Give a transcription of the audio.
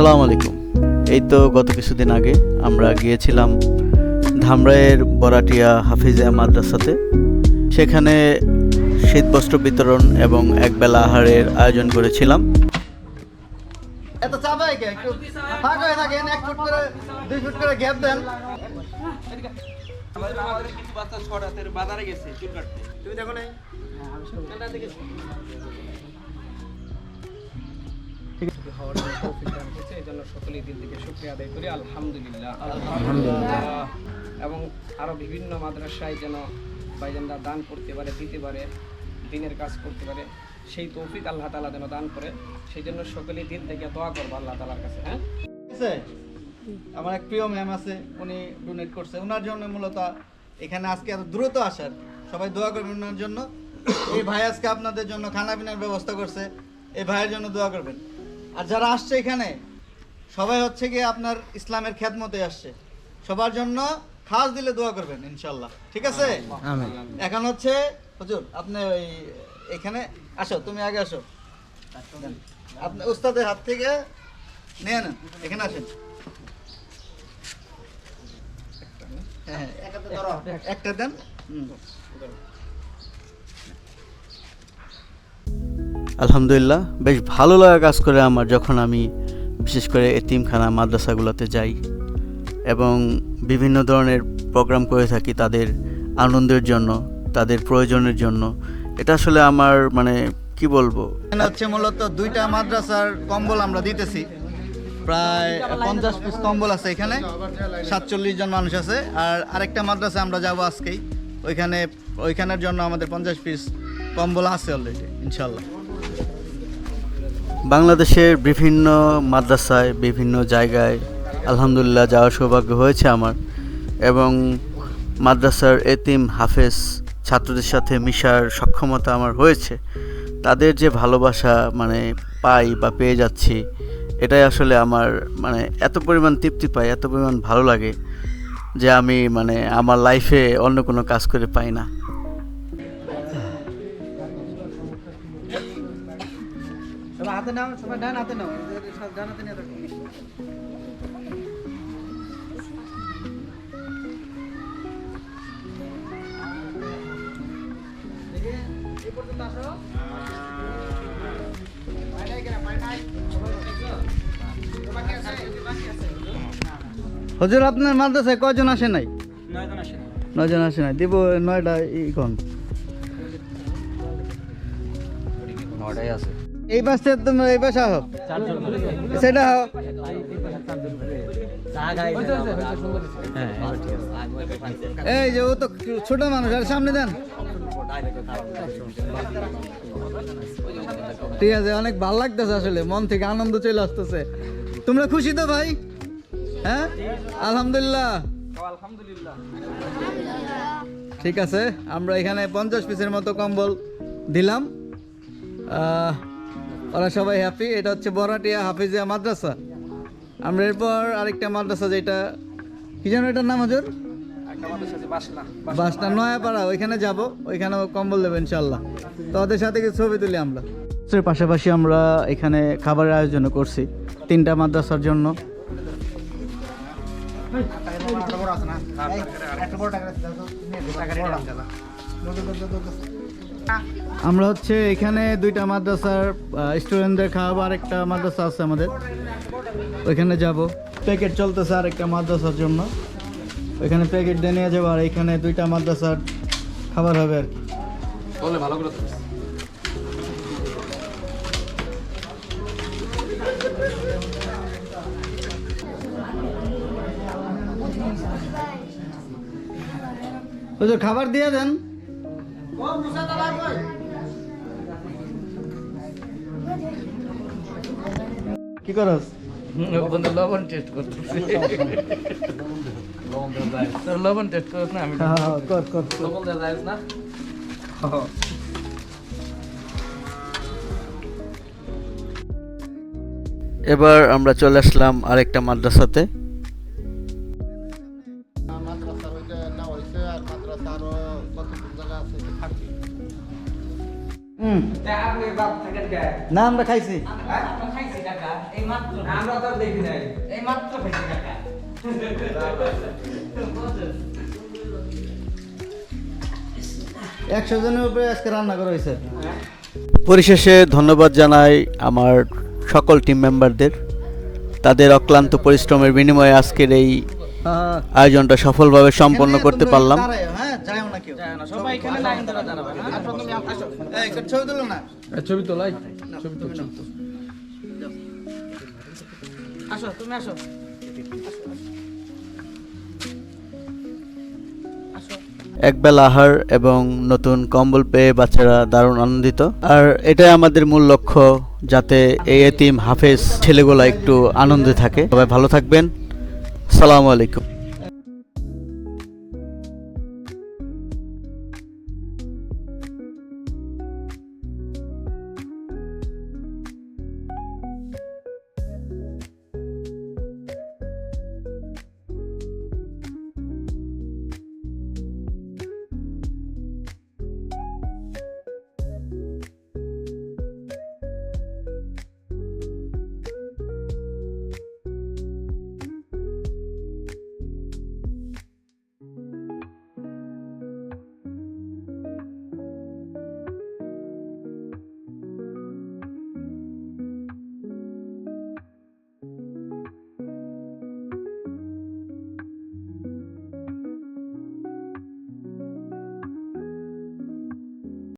আসসালামু আলাইকুম। এই তো গত কিছুদিন আগে আমরা গিয়েছিলাম ধামরাইয়ের বরাটিয়া হাফিজিয়া মাদ্রাসাতে। সেখানে শীতবস্ত্র বিতরণ এবং একবেলা আহারের আয়োজন করেছিলাম। এত চাপাই কে? একটু ফাঁক হয়ে থাকেন এক ফুট করে দুই ফুট করে গ্যাপ দেন। আমাদের আমাদের কিছু বাচ্চা ছড় বাজারে গেছে চুল কাটতে। তুমি দেখো নাই? এই জন্য থেকে আলহামদুলিল্লাহ। এবং আরও বিভিন্ন মাদ্রাসায় যেন ভাইজানরা দান করতে পারে, দিতে পারে, দিনের কাজ করতে পারে, সেই তৌফিক আল্লাহ তাআলা যেন দান করে, সেই জন্য সকলেই দিল থেকে দোয়া করব আল্লাহ তাআলার কাছে হ্যাঁ? আমার এক প্রিয় ম্যাম আছে, উনি ডোনেট করছে। ওনার জন্য মূলত এখানে আজকে এত দ্রুত আসার। সবাই দোয়া করবেন ওনার জন্য। এই ভাই আজকে আপনাদের জন্য খানা পিনার ব্যবস্থা করছে। এই ভাইয়ের জন্য দোয়া করবেন। আর যারা আসছে এখানে সবাই হচ্ছে গিয়ে আপনার ইসলামের খ্যাতমতে আসছে। সবার জন্য খাস দিলে দোয়া করবেন ইনশাল্লাহ ঠিক আছে? এখন হচ্ছে হুজুর আপনি ওই এখানে আসো তুমি আগে আসো। আপনি উস্তাদের হাত থেকে নিয়ে নেন এখানে আসেন। হ্যাঁ, হ্যাঁ। একটা দেন। হুম। আলহামদুলিল্লাহ, বেশ ভালো লাগা কাজ করে আমার যখন আমি বিশেষ করে এতিমখানা মাদ্রাসাগুলোতে যাই এবং বিভিন্ন ধরনের প্রোগ্রাম করে থাকি তাদের আনন্দের জন্য, তাদের প্রয়োজনের জন্য। এটা আসলে আমার মানে কি বলব? হচ্ছে মূলত দুইটা মাদ্রাসার কম্বল আমরা দিতেছি। প্রায় পঞ্চাশ পিস কম্বল আছে এখানে, সাতচল্লিশ জন মানুষ আছে। আর আরেকটা মাদ্রাসা আমরা যাব আজকেই। ওইখানে, ওইখানের জন্য আমাদের পঞ্চাশ পিস কম্বল আছে অলরেডি ইনশাল্লাহ বাংলাদেশের বিভিন্ন মাদ্রাসায়, বিভিন্ন জায়গায় আলহামদুলিল্লাহ যাওয়ার সৌভাগ্য হয়েছে আমার এবং মাদ্রাসার এতিম হাফেজ ছাত্রদের সাথে মিশার সক্ষমতা আমার হয়েছে। তাদের যে ভালোবাসা মানে পাই বা পেয়ে যাচ্ছি, এটাই আসলে আমার মানে এত পরিমাণ তৃপ্তি পাই, এত পরিমাণ ভালো লাগে যে আমি মানে আমার লাইফে অন্য কোনো কাজ করে পাই না। হাতে নাও সবাই ডান হাতে নাও। ডান হাতে নিয়ে হজুর আপনার মাদ্রাসায় কয়জন আসে নাই? নয়জন আসে নাই। দিব নয়টা ইকন এই পাশে তুমি এই পাশে আহ। সেটা আহ। এই যে ও তো ছোট মানুষ আর সামনে দেন। ঠিক আছে অনেক ভালো লাগতেছে আসলে মন থেকে আনন্দ চলে আসতেছে। তোমরা খুশি তো ভাই? হ্যাঁ? আলহামদুলিল্লাহ। আলহামদুলিল্লাহ ঠিক আছে আমরা এখানে পঞ্চাশ পিসের মতো কম্বল দিলাম। আহ, ওরা সবাই হ্যাপি এটা হচ্ছে বরাটিয়া হাফিজিয়া মাদ্রাসা। আমরা এরপর আরেকটা মাদ্রাসা যেটা কি যেন এটার নাম হজুর? একটা বাসনা। বাসটা নয়াপাড়া ওইখানে যাব ওইখানেও কম্বল দেবো ইনশাল্লাহ তো ওদের সাথে কিছু ছবি তুলি আমরা। এর পাশাপাশি আমরা এখানে খাবারের আয়োজন করছি তিনটা মাদ্রাসার জন্য। আমরা হচ্ছে এখানে দুইটা মাদ্রাসার স্টুডেন্টদের খাওয়াবো আরেকটা মাদ্রাসা আছে আমাদের। ওইখানে যাব। প্যাকেট চলতেছে আরেকটা মাদ্রাসার জন্য। ওইখানে প্যাকেট দিয়ে নিয়ে যাব আর এখানে দুইটা মাদ্রাসার খাবার হবে আর কি। ভালো করে খাবার দিয়ে দেন। কি করস? বন্ধু লবণ টেস্ট করতেছি। লবণ টেস্ট করছ না আমি হ্যাঁ, হ্যাঁ, কর কর কর। লবণ দেওয়া যায় না? এবার আমরা চলে আসলাম আরেকটা মাদ্রাসাতে। মাত্র খাইছি একশো জনের উপরে আজকে রান্না করা হয়েছে। পরিশেষে ধন্যবাদ জানাই আমার সকল টিম মেম্বারদের তাদের অক্লান্ত পরিশ্রমের বিনিময়ে আজকের এই আয়োজনটা সফলভাবে সম্পন্ন করতে পারলাম। ছবি তো লাই ছবি তো আসো তুমি আসো। একবেলা আহার এবং নতুন কম্বল পেয়ে বাচ্চারা দারুণ আনন্দিত। আর এটাই আমাদের মূল লক্ষ্য যাতে এই এতিম হাফেজ ছেলেগুলা একটু আনন্দে থাকে। সবাই ভালো থাকবেন। সালামু আলাইকুম।